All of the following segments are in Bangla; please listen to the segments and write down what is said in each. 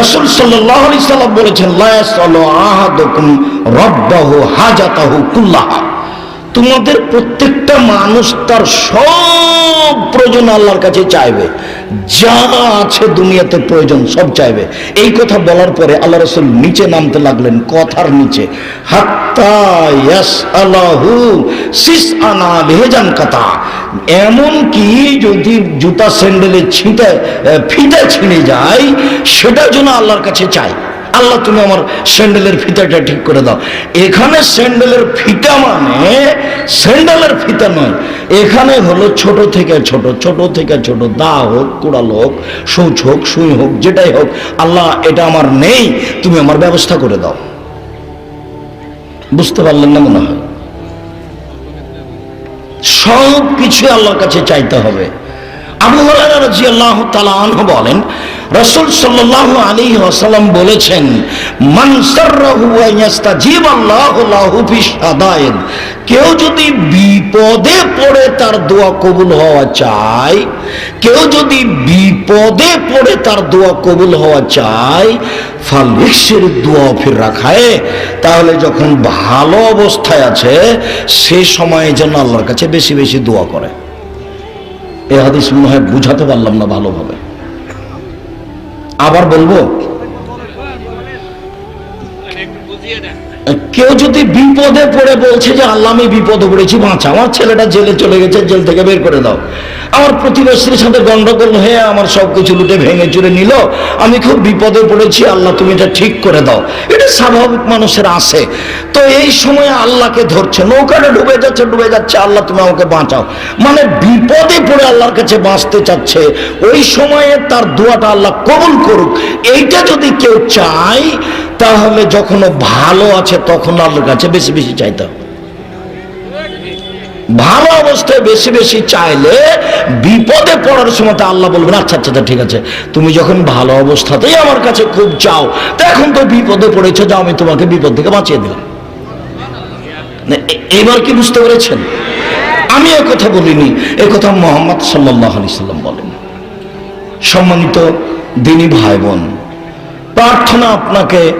রসুল সাল্লাহ সাল্লাম বলেছেন লা ইয়াসালু আহাদুকুম রাব্বাহু কুল্লাহা। তোমাদের প্রত্যেকটা মানুষ তার সব প্রয়োজন আল্লাহর কাছে চাইবে। যা আছে দুনিয়াতে প্রয়োজন সব চাইবে। এই কথা বলার পরে আল্লাহ রসুল নিচে নামতে লাগলেন, কথার নিচে। কথা এমন কি যদি জুতা স্যান্ডেলে ছিঁটে ফিতে ছিঁড়ে যায় সেটা জন্য আল্লাহর কাছে চাই। আল্লাহ, তুমি আমার স্যান্ডেলের ফিতাটা ঠিক করে দাও। এখানে স্যান্ডেলের ফিতা মানে স্যান্ডেলের ফিতা নয়। এখানে হলো ছোট থেকে ছোট ছোট থেকে ছোট, দা হোক কুড়াল হোক সূচ হোক, সুই হোক, যেটাই হোক, আল্লাহ, এটা আমার নেই, তুমি আমার ব্যবস্থা করে দাও। বুঝতে পারলেন না মনে হয়? সব কিছু আল্লাহর কাছে চাইতে হবে। আবু রাদিয়াল্লাহু তাআলা আনহু বলেন রাসূল সাল্লাল্লাহু আলাইহি ওয়াসাল্লাম বলেছেন কেউ যদি বিপদে পড়ে তার দোয়া কবুল হওয়া চায় কেউ যদি বিপদে পড়ে তার দোয়া কবুল হওয়া চায় ফালিক্সের দোয়া ফির রাখায়, তাহলে যখন ভালো অবস্থায় আছে, সে সময়ে যেন আল্লাহর কাছে বেশি বেশি দোয়া করে। এ হাদিস মনে হয় বুঝাতে পারলাম না ভালোভাবে। আবার বলব? কেউ যদি বিপদে পড়ে বলছে যে, আল্লাহ, আমি বিপদে পড়েছি বাঁচা আমার ছেলেটা জেলে চলে গেছে, জেল থেকে বের করে দাও। আমার প্রতিবেশীর সাথে গন্ডগোল হয়ে আমার সব কিছু লুটে ভেঙে চুরে নিল। আমি খুব বিপদে পড়েছি, আল্লাহ, তুমি এটা ঠিক করে দাও। এটা স্বাভাবিক মানুষের আসে। তো এই সময় আল্লাহকে ধরছে, নৌকাটা ডুবে যাচ্ছে ডুবে যাচ্ছে। আল্লাহ, তুমি আমাকে বাঁচাও। মানে বিপদে পড়ে আল্লাহর কাছে বাঁচতে চাচ্ছে, ওই সময়ে তার দোয়াটা আল্লাহ কবুল করুক। এইটা যদি কেউ চায়, তাহলে যখন ভালো আছে তখন আল্লাহর কাছে বেশি বেশি চাইতে হবে ভালো অবস্থায় বেশি বেশি চাইলে বিপদে পড়ার সময় আল্লাহ বলবেন আচ্ছা আচ্ছা আচ্ছা, ঠিক আছে। তুমি যখন ভালো অবস্থাতেই আমার কাছে খুব চাও তো এখন তো বিপদে পড়েছো যাও আমি তোমাকে বিপদ থেকে বাঁচিয়ে দিলাম। এবার কি বুঝতে পেরেছেন? আমি কথা বলিনি কথা মোহাম্মদ সাল্লাহ আলি সাল্লাম বলেন। সম্মানিত দিনী ভাই বোন প্রার্থনা আপনাকে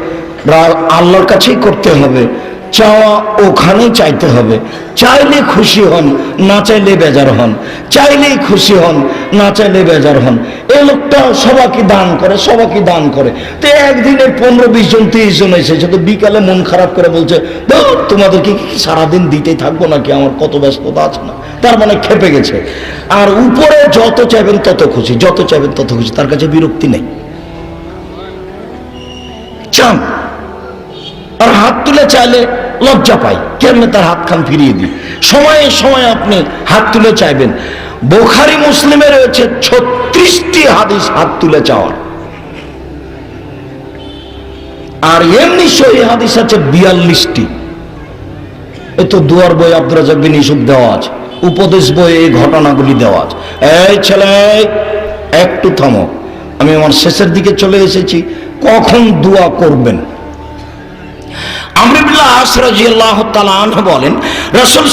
আল্লাহর কাছেই করতে হবে। চাওয়া ওখানেই চাইতে হবে। চাইলে খুশি হন না চাইলে বেজার হন। চাইলেই খুশি হন না চাইলে বেজার হন। এই লোকটা সবাইকে দান করে সবাইকে দান করে। তো একদিনে পনেরো বিশ জন তিরিশ জন এসেছে তো বিকালে মন খারাপ করে বলছে "ধুর, তোমাদেরকে কি সারাদিন দিতেই থাকব নাকি? আমার কত ব্যস্ততা আছে না? তার মানে খেপে গেছে। আর উপরে যত চাইবেন তত খুশি যত চাইবেন তত খুশি। তার কাছে বিরক্তি নেই। চান। আর হাত তুলে চাইলে লজ্জা পাই কেমনে তার হাত খান ফিরিয়ে দিই? সময়ে সময়ে আপনি হাত তুলে চাইবেন। বোখারি মুসলিমে রয়েছে ছত্রিশটি হাদিস হাত তুলে চাওয়ার। আর এমনি সহি হাদিস আছে বিয়াল্লিশটি। এ তো দুয়ার বই আব্দুর রাজাক বিন ইসুফ দেওয়া আছে। উপদেশ বই এই ঘটনাগুলি দেওয়া আছে। এই ছেলে, একটু থামো। আমি আমার শেষের দিকে চলে এসেছি। কখন দোয়া করবেন? আমরিবুল্লাহ বলেন, রাসূল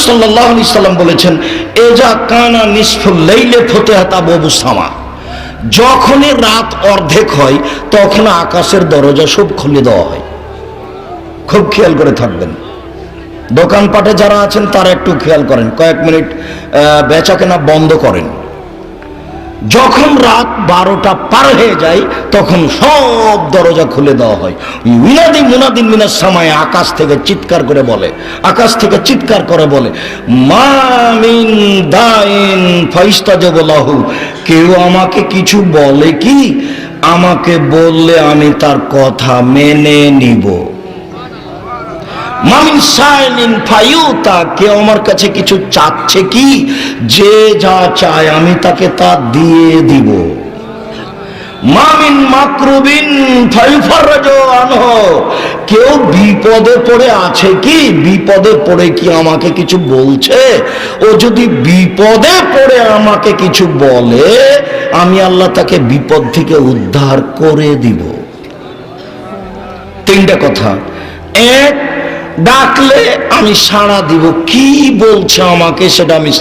বলেছেন, এজা কানা যখনই রাত অর্ধেক হয়, তখন আকাশের দরজা সব খুলে দেওয়া হয়। খুব খেয়াল করে থাকবেন। দোকানপাটে যারা আছেন, তারা একটু খেয়াল করেন। কয়েক মিনিট বেচা কেনা বন্ধ করেন। যখন রাত বারোটা পার হয়ে যায়, তখন সব দরজা খুলে দেওয়া হয়। মিনাদি মুনাদিন মিনার সময় আকাশ থেকে চিৎকার করে বলে, আকাশ থেকে চিৎকার করে বলে মামিন দাইন ফাইস্তাজবলাহু। কেউ আমাকে কিছু বলে কি? আমাকে বললে আমি তার কথা মেনে নিব। আমার কাছে কিছু চাচ্ছে কি? যে যা চায় আমি তাকে তা দিয়ে দিব। মামিন মাকরুবিন কেউ বিপদে পড়ে আছে কি? বিপদে পড়ে কি আমাকে কিছু বলছে? ও যদি বিপদে পড়ে আমাকে কিছু বলে, আমি আল্লাহ তাকে বিপদ থেকে উদ্ধার করে দিব। তিনটা কথা। এক ডাকলে আমি সাড়া দিব। কি বলছে আমাকে সেটা আমি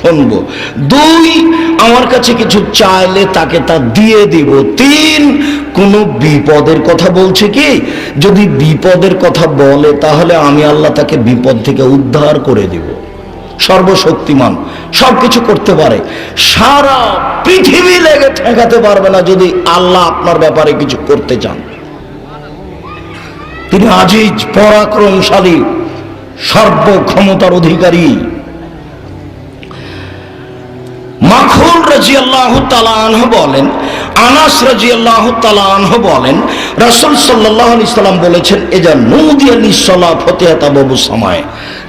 শুনব। দুই, আমার কাছে কিছু চাইলে তাকে তা দিয়ে দিব। তিন, কোন বিপদের কথা বলছে কি? যদি বিপদের কথা বলে, তাহলে আমি আল্লাহ তাকে বিপদ থেকে উদ্ধার করে দিব। সর্বশক্তিমান, সবকিছু করতে পারে। সারা পৃথিবী লেগে ঠেকাতে পারবে না যদি আল্লাহ আপনার ব্যাপারে কিছু করতে চান। তিনি আজিজ, পরাক্রমশালী, সর্বক্ষমতার অধিকারী। মাখুল রাজি আল্লাহ তালাহ বলেন, আনাস রাজি আল্লাহ তালাহ বলেন, রাসুল সাল্লাহ আলি সাল্লাম বলেছেন, এজা নদিয়া নিঃসলা ফতেহাতা বাবু সময়।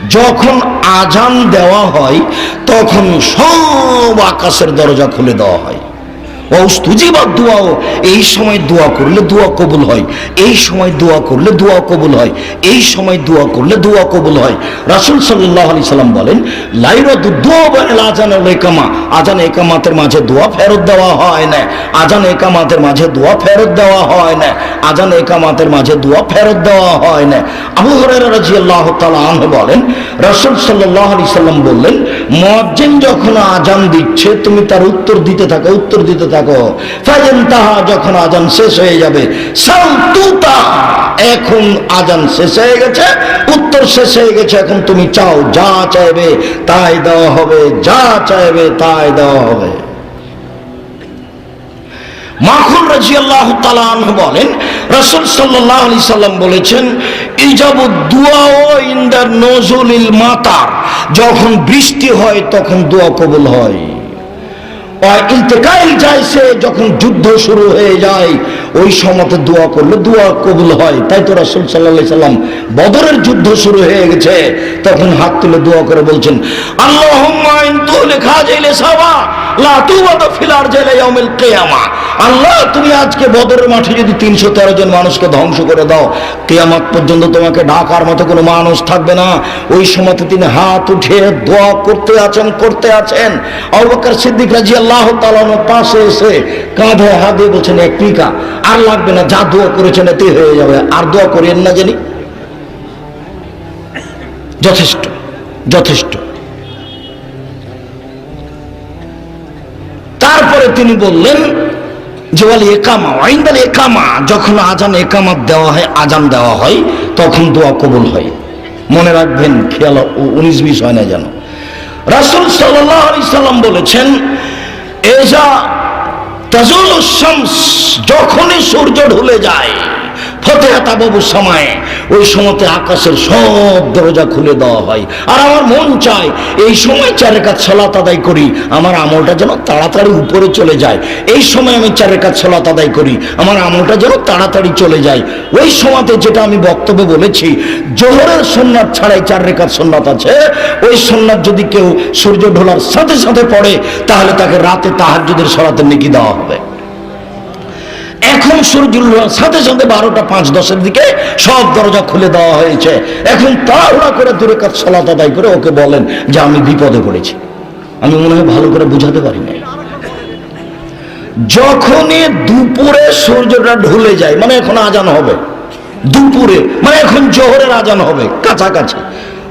যখন আজান দেওয়া হয়, তখন সব আকাশের দরজা খুলে দেওয়া হয়। দোয়াও এই সময় দোয়া করলে দোয়া কবুল হয়, এই সময় দোয়া করলে দোয়া কবুল হয়, এই সময় দোয়া করলে দোয়া কবুল হয়। রাসুল সাল্লাহ আলি সাল্লাম বলেন দোয়া আজান একামা আজান একামাতের মাঝে দোয়া ফেরত দেওয়া হয় না আজান একামাতের মাঝে দোয়া ফেরত দেওয়া হয় না আজান একামাতের মাঝে দোয়া ফেরত দেওয়া হয় না। আবু হরের রাজি আল্লাহ তালু বলেন, রাসুল সাল্লাহ আলি সাল্লাম বললেন মজ্জেন যখন আজান দিচ্ছে, তুমি তার উত্তর দিতে থাকো, উত্তর দিতে থাকো। ফাজেন তাহা যখন আজান শেষ হয়ে যাবে সালতুতা এখন আজান শেষ হয়ে গেছে, উত্তর শেষ হয়ে গেছে, এখন তুমি চাও, যা চাইবে তাই দেওয়া হবে, যা চাইবে তাই দেওয়া হবে। মাখন রাজি আল্লাহ তালান বলেন, রসুল সাল্লাহ আলি সাল্লাম বলেছেন, ইজাবুদ দুয়া ও ইন্দার নজরুল মাতার। যখন বৃষ্টি হয়, তখন দোয়া কবুল হয়। ইন্তেকাইল যায় সে যখন যুদ্ধ শুরু হয়ে যায়, ওই সময়তে দোয়া করলে দোয়া কবুল হয়। তাই তো রাসুল সাল্লা সাল্লাম বদরের যুদ্ধ শুরু হয়ে গেছে। তখন হাত তুলে দোয়া করে বলছেন আল্লাহ লেখা যাইলে সাবা ফিলার জেলে কেয়ামা। আল্লাহ, তুমি আজকে বদরের মাঠে যদি তিনশো তেরো জন মানুষকে ধ্বংস করে দাও, কেয়ামাত পর্যন্ত তোমাকে ডাকার মতো কোনো মানুষ থাকবে না। ওই সময়তে তিনি হাত উঠে দোয়া করতে আছেন করতে আছেন। অবকার সিদ্দিক রাজি আল্লাহ তালানো পাশে এসে কাঁধে হাত দিয়ে বলছেন এক টিকা আর লাগবে না, যা দোয়া করেছেন এতে হয়ে যাবে। আর দোয়া করেন না জানি? যথেষ্ট যথেষ্ট। তারপরে তিনি বললেন বলে একামা, ওয়াইন্দাল একামা, যখন আজান একামাত দেওয়া হয়, আজান দেওয়া হয়, তখন দোয়া কবুল হয়। মনে রাখবেন, খেয়াল উনিশ বিশ হয় না যেন। রাসুল সাল্লাম বলেছেন এজা তাজুল শামস যখনই সূর্য ঢুলে যায় ফতেহাতা বাবুর সময় ওই সময়তে আকাশের সব দরজা খুলে দেওয়া হয়। আর আমার মন চায়, এই সময় চারের কাজ সলাত আদায় করি, আমার আমলটা যেন তাড়াতাড়ি উপরে চলে যায়। এই সময় আমি চারের কাজ সলাত আদায় করি, আমার আমলটা যেন তাড়াতাড়ি চলে যায়। ওই সময়তে যেটা আমি বক্তব্যে বলেছি, জোহরের সন্ন্যাত ছাড়াই চার রেখার সন্ন্যাত আছে। ওই সন্ন্যাত যদি কেউ সূর্য ঢোলার সাথে সাথে পড়ে, তাহলে তাকে রাতে তাহাজুদের সরাতে নেকি দেওয়া হবে। এখন সূর্যুল সাথে সাথে বারোটা পাঁচ দশের দিকে সব দরজা খুলে দেওয়া হয়েছে। এখন তাড়াহুড়া করে দূরে কাজ সলাত আদায় করে ওকে বলেন যে আমি বিপদে পড়েছি। আমি মনে হয় ভালো করে বুঝাতে পারি না যখনই দুপুরে সূর্যটা ঢুলে যায় মানে এখন আজান হবে। দুপুরে মানে এখন জোহরের আজান হবে, কাছাকাছি।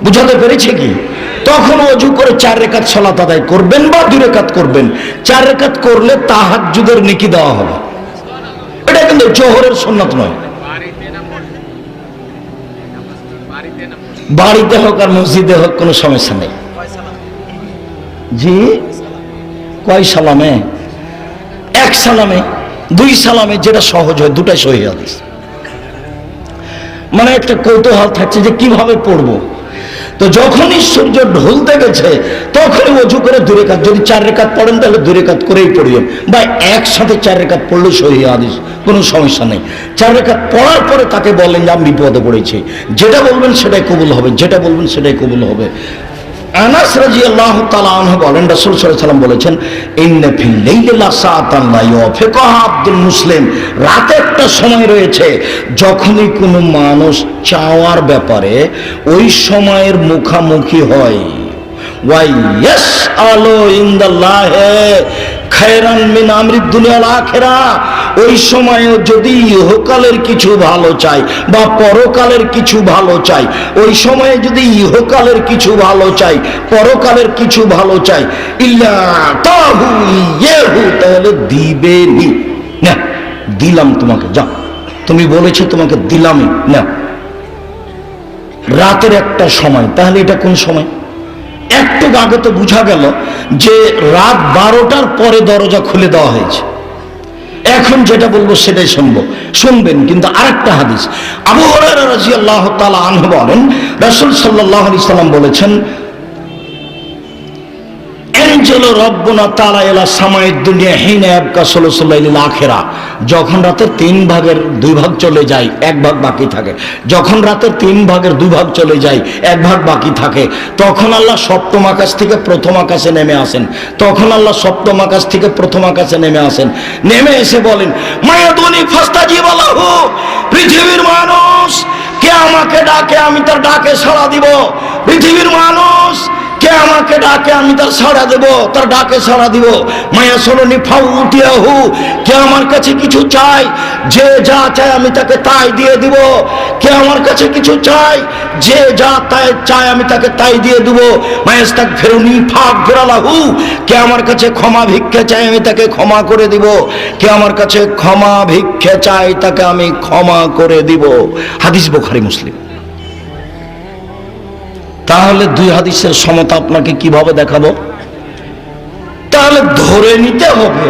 বুঝাতে পেরেছে কি? তখন অজু করে চার রেখাত সলাত আদায় করবেন বা দু রেখাত করবেন। চার রেখাত করলে তাহাজুদের নিকি দেওয়া হবে। কিন্তু জোহরের সন্ন্যত নয়। বাড়িতে হোক আর মসজিদে হোক, কোনো সমস্যা নেই। জি? কয় সালামে? এক সালামে, দুই সালামে যেটা সহজ হয়, দুটাই সহি হাদিস। মানে একটা কৌতূহল থাকছে যে কীভাবে পড়ব। তো যখনই সূর্য ঢলতে গেছে তখনই অজু করে দূরে কাজ যদি চার রেখাত পড়েন তাহলে দূরে কাজ করেই পড়িয়েন বা একসাথে চার রেখাত পড়লে সহি আদিস কোনো সমস্যা নেই। চার রেখাত পড়ার পরে তাকে বলেন যে, আমি বিপদে পড়েছি। যেটা বলবেন সেটাই কবুল হবে, যেটা বলবেন সেটাই কবুল হবে। আনাস রাজি আল্লাহ বলেন, রাসুল সাল্লাম বলেছেন আব্দুল মুসলিম। রাতে একটা সময় রয়েছে, যখনই কোনো মানুষ চাওয়ার ব্যাপারে ওই সময়ের মুখামুখি হয়। পরকালের কিছু ভালো চাই ওই সময়ে যদি ইহকালের কিছু ভালো চাই পরকালের কিছু ভালো চাই তাহলে দিলাম তোমাকে যা তুমি বলেছ তোমাকে দিলামই। না। রাতের একটা সময়, তাহলে এটা কোন সময়? একটু আগে তো বোঝা গেল যে রাত বারোটার পরে দরজা খুলে দেওয়া হয়েছে। এখন যেটা বলব সেটাই শুনব। শুনবেন কিন্তু আরেকটা হাদিস। আবু রাজি আল্লাহ তালা আনহু বলেন, রসুল সাল্লাহ ইসলাম বলেছেন এনজেলো রব্বনা তালা এলা সামায়ের দুনিয়া হিন আবকা সলসলাইল আখেরা। যখন রাতের তিন ভাগের দুই ভাগ চলে যায়, এক ভাগ বাকি থাকে। যখন রাতের তিন ভাগের দুই ভাগ চলে যায়, এক ভাগ বাকি থাকে। তখন আল্লাহ সপ্তম আকাশ থেকে প্রথম আকাশে নেমে আসেন। তখন আল্লাহ সপ্তম আকাশ থেকে প্রথম আকাশে নেমে আসেন। নেমে এসে বলেন মায়াদুনি ফাস্তাজি বলাহু পৃথিবীর মানুষ, কে আমাকে ডাকে আমি তার ডাকে সাড়া দিব। পৃথিবীর মানুষ কে আমাকে ডাকে, আমি তার সাড়া দেব, তার ডাকে সাড়া দিব। মায়া সলনি ফাউ উঠিয়াহু কে আমার কাছে কিছু চাই যে যা চায় আমি তাকে তাই দিয়ে দিব। কে আমার কাছে কিছু চাই যে যা তাই চায় আমি তাকে তাই দিয়ে দিব। মায়াস্তাক ফেরুনি, ফাঁক ফেরালাহু কে আমার কাছে ক্ষমা ভিক্ষা চাই আমি তাকে ক্ষমা করে দিব। কে আমার কাছে ক্ষমা ভিক্ষা চাই তাকে আমি ক্ষমা করে দিব। হাদিস বোখারি মুসলিম। তাহলে দুই হাদিসের সমতা আপনাকে কীভাবে দেখাবো? তাহলে ধরে নিতে হবে।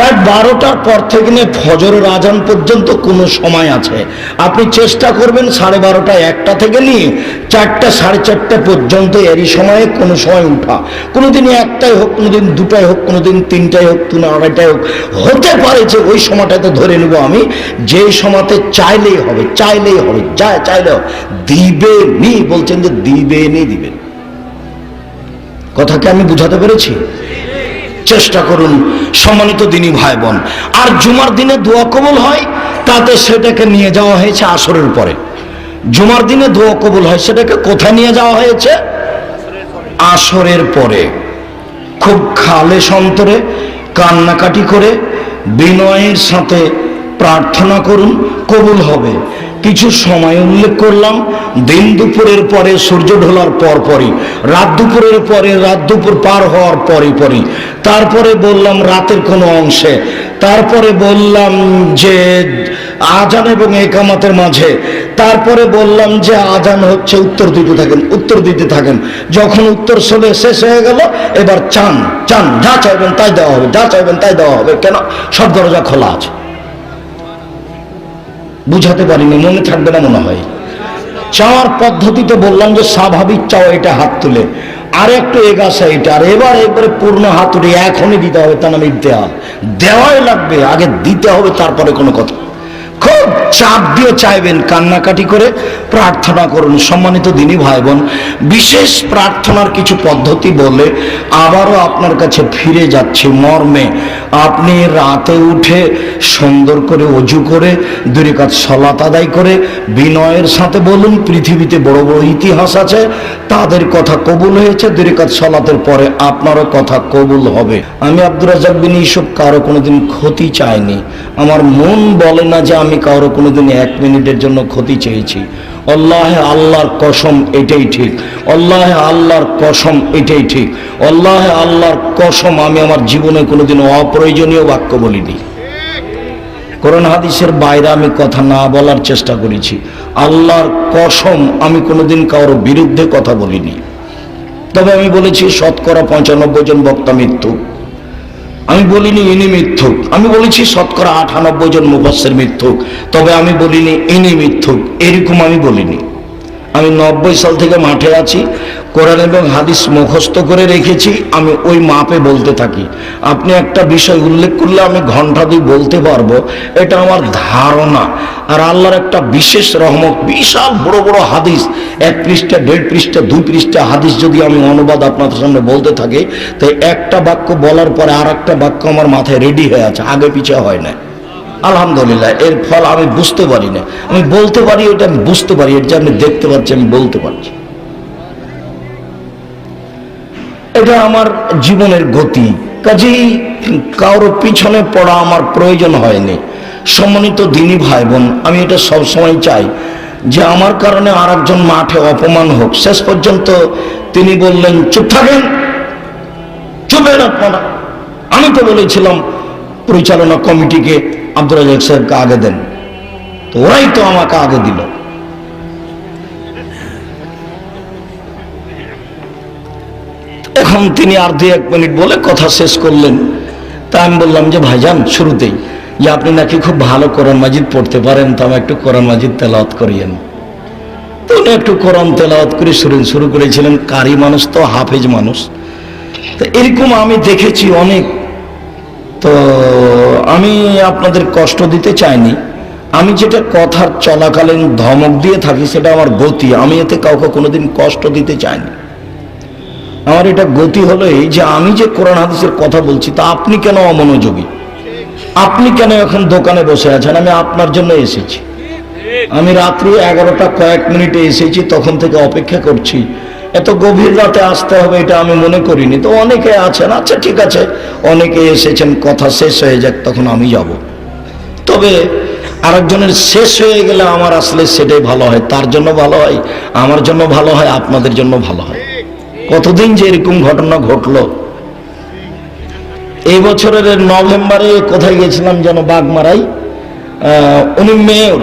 রাত বারোটার পর থেকে নিয়ে ফজরের আজান পর্যন্ত কোনো সময় আছে। আপনি চেষ্টা করবেন সাড়ে বারোটা একটা থেকে নিয়ে চারটা, সাড়ে চারটা পর্যন্ত এরই সময়ে কোনো সময় উঠা। কোনো দিন একটাই হোক কোনো দিন দুটাই হোক কোনো দিন তিনটাই হোক কোনো আড়াইটাই হোক, হতে পারে যে ওই সময়টাতে ধরে নেব আমি যেই সময়তে চাইলেই হবে চাইলেই হবে, যা চাইলে হবে। দিবে নি, বলছেন যে দিবে নি দিবেন কথাকে আমি বুঝাতে পেরেছি? চেষ্টা করুন, সম্মানিত দিনই ভাই বোন আর জুমার দিনে দোয়া কবুল হয়, তাতে সেটাকে নিয়ে যাওয়া হয়েছে আসরের পরে। জুমার দিনে দোয়া কবুল হয়, সেটাকে কোথায় নিয়ে যাওয়া হয়েছে? আসরের পরে। খুব খালে সন্তরে কান্নাকাটি করে বিনয়ের সাথে প্রার্থনা করুন, কবুল হবে। কিছু সময় উল্লেখ করলাম, দিন দুপুরের পরে সূর্য ঢোলার পর পরই, রাত দুপুরের পরে রাত দুপুর পার হওয়ার পরে পরই। তারপরে বললাম রাতের কোনো অংশে। তারপরে বললাম যে আজান এবং একামাতের মাঝে। তারপরে বললাম যে আজান হচ্ছে উত্তর দিতে থাকেন, উত্তর দিতে থাকেন। যখন উত্তর চলে শেষ হয়ে গেল, এবার চান চান, যা চাইবেন তাই দেওয়া হবে, যা চাইবেন তাই দেওয়া হবে। কেন? সব দরজা খোলা আছে। বুঝাতে পারিনি, মনে থাকবে না মনে হয়। চাওয়ার পদ্ধতিতে বললাম যে স্বাভাবিক চাও এটা হাত তুলে। আর একটু এগাছা এটা, আর এবার এবারে পূর্ণ হাত উঠে এখনই দিতে হবে তা নামে দেওয়া। দেওয়াই লাগবে, আগে দিতে হবে, তারপরে কোনো কথা। খুব চাপ দিয়ে চাইবেন কান্নাকাটি করে প্রার্থনা করুন। সম্মানিত দিনী ভাই বোন বিশেষ প্রার্থনার কিছু পদ্ধতি বলে আবারও আপনার কাছে ফিরে যাচ্ছি মর্মে। আপনি রাতে উঠে সুন্দর করে অজু করে দুই কাজ সলাত আদায় করে, বিনয়ের সাথে বলুন, পৃথিবীতে বড় বড় ইতিহাস আছে, তাদের কথা কবুল হয়েছে দুই কাজ সলাতের পরে আপনারও কথা কবুল হবে। আমি আব্দুর রাজাক বিন ইসব কারও কোনোদিন ক্ষতি চাইনি। আমার মন বলে না যে আমি কারও কোনোদিন এক মিনিটের জন্য ক্ষতি চেয়েছি। আল্লাহ আল্লাহর কসম এটাই ঠিক। আল্লাহ আল্লাহর কসম এটাই ঠিক। আল্লাহ আল্লাহর কসম আমি আমার জীবনে কোনোদিন অপ্রয়োজনীয় বাক্য বলিনি। কোরআন হাদিসের বাইরে আমি কথা না বলার চেষ্টা করেছি। আল্লাহর কসম আমি কোনোদিন কারোর বিরুদ্ধে কথা বলিনি। তবে আমি বলেছি, শতকরা পঁচানব্বই জন বক্তা মৃত্যু। আমি বলিনি ইনি মিথ্যুক। আমি বলেছি শতকরা আটানব্বই জন মুফাসের মিথ্যুক। তবে আমি বলিনি ইনি মিথ্যুক। এরকম আমি বলিনি। আমি নব্বই সাল থেকে মাঠে আছি। কোরআন এবং হাদিস মুখস্থ করে রেখেছি, আমি ওই মাপে বলতে থাকি। আপনি একটা বিষয় উল্লেখ করলে আমি ঘণ্টা দুই বলতে পারব, এটা আমার ধারণা। আর আল্লাহর একটা বিশেষ রহমত, বিশাল বড় বড় হাদিস, এক পৃষ্ঠা, দেড় পৃষ্ঠা, দুই পৃষ্ঠা হাদিস যদি আমি অনুবাদ আপনাদের সামনে বলতে থাকি, তো একটা বাক্য বলার পরে আর একটা বাক্য আমার মাথায় রেডি হয়ে আছে, আগে পিছিয়ে হয় না আলহামদুলিল্লাহ, এর ফল আমি বুঝতে পারি না আমি বলতে পারি এটা আমি বুঝতে পারি এটা আমি দেখতে পাচ্ছি আমি বলতে পারছি। এটা আমার জীবনের গতি। কাজেই কারোর পিছনে পড়া আমার প্রয়োজন হয়নি। সম্মানিত দিনী ভাই বোন আমি এটা সবসময় চাই যে আমার কারণে আর একজন মাঠে অপমান হোক। শেষ পর্যন্ত তিনি বললেন, চুপ থাকেন চুপেন আপনারা। আমি তো বলেছিলাম, পরিচালনা কমিটিকে আব্দুল রাজাক সাহেবকে আগে দেন। তো ওরাই তো আমাকে আগে দিল। এখন তিনি আর দুই এক মিনিট বলে কথা শেষ করলেন। তা আমি বললাম যে, ভাইজান, শুরুতেই। যে আপনি নাকি খুব ভালো কোরআন মাজিদ পড়তে পারেন, তো আমি একটু কোরআন মাজিদ তেলাওয়াত করিয়েন। তো উনি একটু কোরআন তেলাওয়াত করে শুরু শুরু করেছিলেন। কারি মানুষ তো, হাফেজ মানুষ। তো এরকম আমি দেখেছি অনেক। তো আমি আপনাদের কষ্ট দিতে চাইনি। আমি যেটা কথার চলাকালীন ধমক দিয়ে থাকি, সেটা আমার গতি। আমি এতে কাউকে কোনোদিন কষ্ট দিতে চাইনি। আমার এটা গতি হলো এই যে আমি যে কোরআন হাদিসের কথা বলছি, তা আপনি কেন অমনোযোগী? আপনি কেন এখন দোকানে বসে আছেন? আমি আপনার জন্য এসেছি। আমি রাত্রি এগারোটা কয়েক মিনিটে এসেছি, তখন থেকে অপেক্ষা করছি। এত গভীর রাতে আসতে হবে, এটা আমি মনে করিনি। তো অনেকে আছেন আচ্ছা ঠিক আছে, অনেকে এসেছেন, কথা শেষ হয়ে যাক, তখন আমি যাব। তবে আরেকজনের শেষ হয়ে গেলে আমার আসলে সেটাই ভালো হয়। তার জন্য ভালো হয়, আমার জন্য ভালো হয়, আপনাদের জন্য ভালো হয়। কতদিন যে এরকম ঘটনা ঘটলো? এই বছরের নভেম্বরে কোথায় গেছিলাম যেন বাগমারাই উনি মেয়র।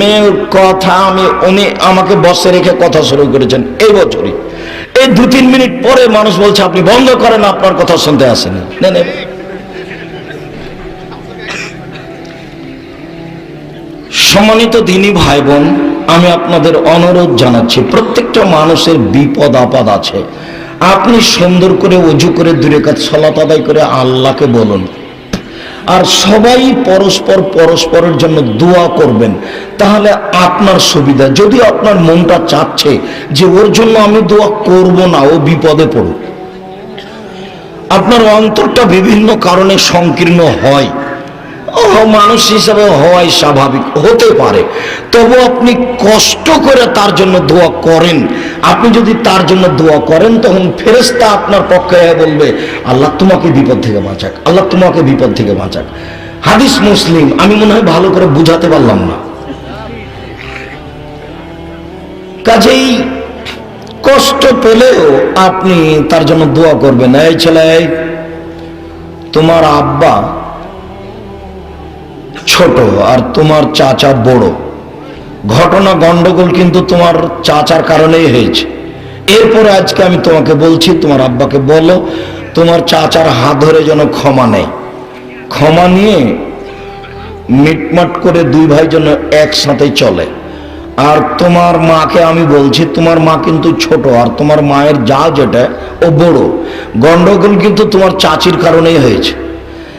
মেয়র কথা আমি, উনি আমাকে বসে রেখে কথা শুরু করেছেন এই বছরই। এই দু তিন মিনিট পরে মানুষ বলছে, আপনি বন্ধ করেন, আপনার কথা শুনতে আসেনি। সম্মানিত দিনী ভাই বোন আমি আপনাদের অনুরোধ জানাচ্ছি, প্রত্যেকটা মানুষের বিপদ আপদ আছে। আপনি সুন্দর করে অজু করে দূরে কাজ, সলাত আদায় করে আল্লাহকে বলুন। আর সবাই পরস্পর পরস্পরের জন্য দোয়া করবেন, তাহলে আপনার সুবিধা। যদি আপনার মনটা চাচ্ছে যে ওর জন্য আমি দোয়া করব না, ও বিপদে পড়ুক। আপনার অন্তরটা বিভিন্ন কারণে সংকীর্ণ হয়। মানুষ হিসাবে হওয়াই স্বাভাবিক হতে পারে। তবু আপনি কষ্ট করে তার জন্য দোয়া করেন। আপনি যদি তার জন্য দোয়া করেন তখন ফেরেস্তা আপনার পক্ষে বলবে আল্লাহ তোমাকে বিপদ থেকে বাঁচাক আল্লাহ তোমাকে বিপদ থেকে বাঁচাক। হাদিস মুসলিম আমি মনে হয় ভালো করে বুঝাতে পারলাম না। কাজেই কষ্ট পেলেও আপনি তার জন্য দোয়া করবেন। এই ছেলে তোমার আব্বা ছোট আর তোমার চাচা বড়। ঘটনা, গন্ডগোল কিন্তু তোমার চাচার কারণেই হয়েছে। এরপরে আজকে আমি তোমাকে বলছি, তোমার আব্বাকে বলো, তোমার চাচার হাত ধরে যেন ক্ষমা নেই ক্ষমা নিয়ে মিটমাট করে দুই ভাই যেন একসাথে চলে। আর তোমার মাকে আমি বলছি, তোমার মা কিন্তু ছোট, আর তোমার মায়ের যা যেটা, ও বড়। গন্ডগোল কিন্তু তোমার চাচির কারণেই হয়েছে।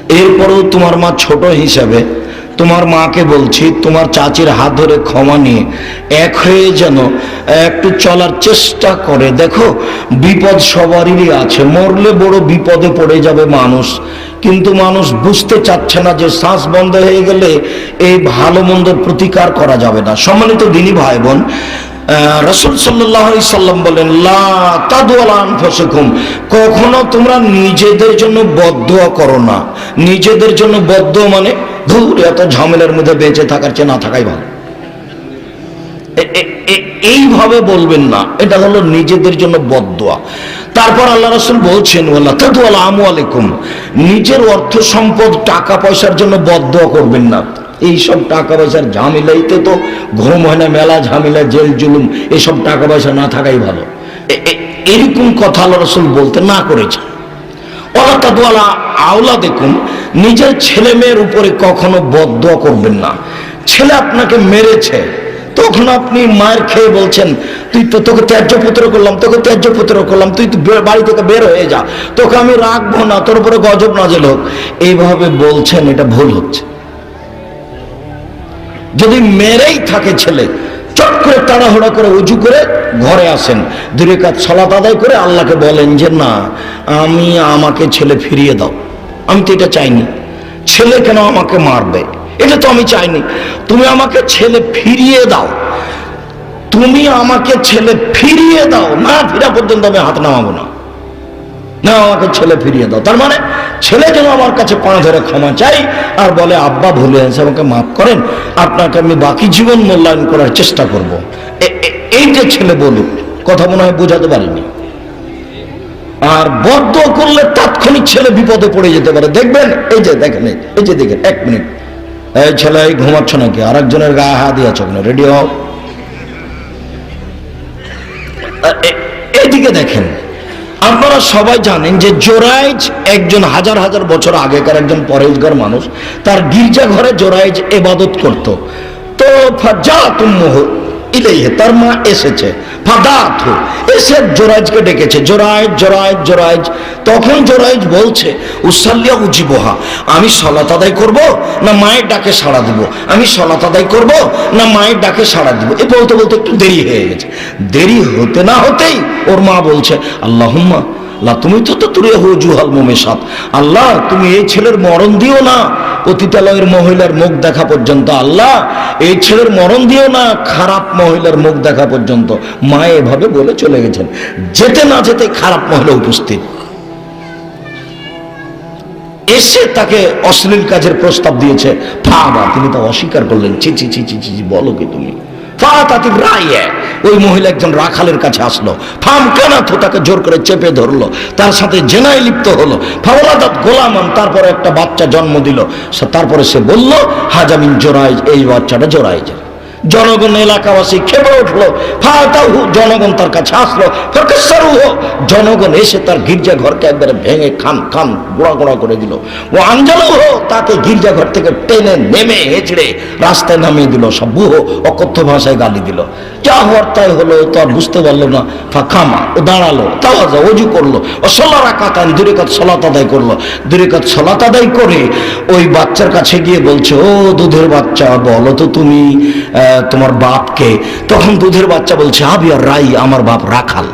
এরপরেও তোমার মা ছোট হিসাবে তোমার মাকে বলছি, তোমার চাচির হাত ধরে ক্ষমা নিয়ে, এক হয়ে যেন একটু চলার চেষ্টা করে। দেখো, বিপদ সবারই আছে। মরলে বড় বিপদে পড়ে যাবে মানুষ। কিন্তু মানুষ বুঝতে চাচ্ছে না যে শ্বাস বন্ধ হয়ে গেলে এই ভালো মন্দর প্রতিকার করা যাবে না। সম্মানিত দিনী ভাই বোন রসুল সাল্লাহ সাল্লাম বলেন, লা তাদওয়ালা আনফুসাকুম। কখনো তোমরা নিজেদের জন্য বদদোয়া করো না। নিজেদের জন্য বদ্ধ মানে ধুর, এত ঝামেলার মধ্যে বেঁচে থাকার চেয়ে না থাকাই ভালো। এইভাবে বলবেন না। এটা হলো নিজেদের জন্য বদদোয়া। তারপর আল্লাহ রসুল বলছেন আলাইকুম। নিজের অর্থ সম্পদ, টাকা পয়সার জন্য বদদোয়া করবেন না। এইসব টাকা পয়সার ঝামেলাইতে তো ঘুম হয় না, মেলা ঝামেলা, জেল জুলুম, এসব টাকা পয়সা না থাকাই ভালো। এরকম কথা আল্লাহ রসুল বলতে না করেছে ওয়ালা আওলা দেখুন নিজের ছেলে মেয়ের উপরে কখনো বদদোয়া করবেন না। ছেলে আপনাকে মেরেছে, তখন আপনি মায়ের খেয়ে বলছেন, তুই তো তোকে ত্যায্য পুত্র করলাম, তোকে ত্যায্য পুত্র করলাম, তুই তো বাড়ি থেকে বের হয়ে যা, তোকে আমি রাখব না, তোর উপরে গজব নাজেল হোক। এইভাবে বলছেন, এটা ভুল হচ্ছে। যদি মেরেই থাকে ছেলে চট করে তাড়াহুড়া করে উঁচু করে ঘরে আসেন। দূরে কাজ সলাত আদায় করে আল্লাহকে বলেন যে, না, আমি আমাকে ছেলে ফিরিয়ে দাও। আমি তো এটা চাইনি। ছেলে কেন আমাকে মারবে? এটা তো আমি চাইনি। তুমি আমাকে ছেলে ফিরিয়ে দাও। তুমি আমাকে ছেলে ফিরিয়ে দাও। না, ফিরা পর্যন্ত আমি হাত নামাবো না। না, আমাকে ছেলে ফিরিয়ে দাও। তার মানে ছেলে যেন আমার কাছে পা ধরে ক্ষমা চাই আর বলে, আব্বা, ভুলে আছে আমাকে মাফ করেন, আপনাকে আমি বাকি জীবন মূল্যায়ন করার চেষ্টা করব। এই যে ছেলে বলুক, কথা মনে হয় বোঝাতে পারিনি। আর বদ্ধ করলে তাৎক্ষণিক ছেলে বিপদে পড়ে যেতে পারে। দেখবেন, এই যে দেখেন, এই- যে দেখেন, এক মিনিট। এই ছেলে ঘুমাচ্ছ নাকি? আর একজনের গায়ে হাত দিয়েছ কেন? রেডি হও। এইদিকে দেখেন আপনারা সবাই জানেন যে জোরাইজ একজন হাজার হাজার বছর আগেকার একজন পরেজগার মানুষ, তার গির্জা ঘরে জোরাইজ এবাদত করত। তো যা তুমোহ ইলেইহে, তার মা এসেছে। এসে জোরাইজকে ডেকেছে। জোরাইজ জোরাইজ জোরাইজ। তখন জোরাইজ বলছে, উসাল্লিয়া উজিবহা, আমি সলাত আদায় করব না মায়ের ডাকে সাড়া দিব? আমি সলাত আদায় করব না মায়ের ডাকে সাড়া দিব? এ বলতে বলতে একটু দেরি হয়ে গেছে। দেরি হতে না হতেই ওর মা বলছে, আল্লাহুম্মা লা তুমি তো তো তুলে হো জুহাল মোমে সাত আল্লাহ তুমি এই ছেলের মরণ দিও না। পতিতালয়ের মহিলার মুখ দেখা পর্যন্ত আল্লাহ এই ছেলের মরণ দিও না। খারাপ মহিলার মুখ দেখা পর্যন্ত মা এভাবে বলে চলে গেছেন। যেতে না যেতে খারাপ মহিলা উপস্থিত। এসে তাকে অশ্লীল কাজের প্রস্তাব দিয়েছে। ফাবা তিনি তা অস্বীকার করলেন। ছি ছি ছি ছি ছি, বলো কি তুমি? ফা রায়ে। ওই মহিলা একজন রাখালের কাছে আসলো। ফাম কানাথ তাকে জোর করে চেপে ধরলো। তার সাথে জেনায় লিপ্ত হলো। ফাওলাদাত গোলামান তারপরে একটা বাচ্চা জন্ম দিল। তারপরে সে বলল, হাজামিন জোরাইজ এই বাচ্চাটা জোরাইজের জনগণ এলাকাবাসী খেপে উঠল। ফাতাহু জনগণ তার কাছে আসলো। জনগণ এসে তার গির্জা ঘরকে একবারে ভেঙে খান খান গোড়া গোড়া করে দিল। ও আঞ্জলুহ তাকে গির্জা ঘর থেকে টেনে নেমে হেঁচড়ে রাস্তায় নামিয়ে দিল। সব বুহ অকথ্য ভাষায় গালি দিল। যা হওয়ার তাই হলো তো আর বুঝতে পারল না। ফাঁকামা ও দাঁড়াল তাওয়াজা অজু করল ও সলারা কাতান দূরে কাত সলাত আদায় করল। দূরে কাত সলাত আদায় করে ওই বাচ্চার কাছে গিয়ে বলছে ও দুধের বাচ্চা বলো তো তুমি আহ, তোমার বাপকে, তখন দুধের বাচ্চা বলছে আবিয়ার রাই, আমার বাপ রাখাল।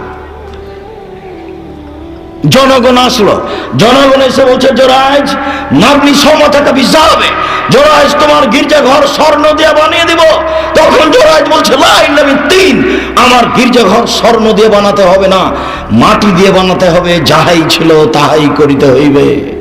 জনগণ আসলো। জনগণ এসে বলছে জোরাইজ নাবলি সমতাটা বিশা হবে। জোরাইজ তোমার গির্জা ঘর স্বর্ণ দিয়ে বানিয়ে দিব। তখন জোরাইজ বলছে লাইলামি তিন আমার গির্জা ঘর স্বর্ণ দিয়ে বানাতে হবে না, মাটি দিয়ে বানাতে হবে, যাহাই ছিল তাহাই করিতে হইবে।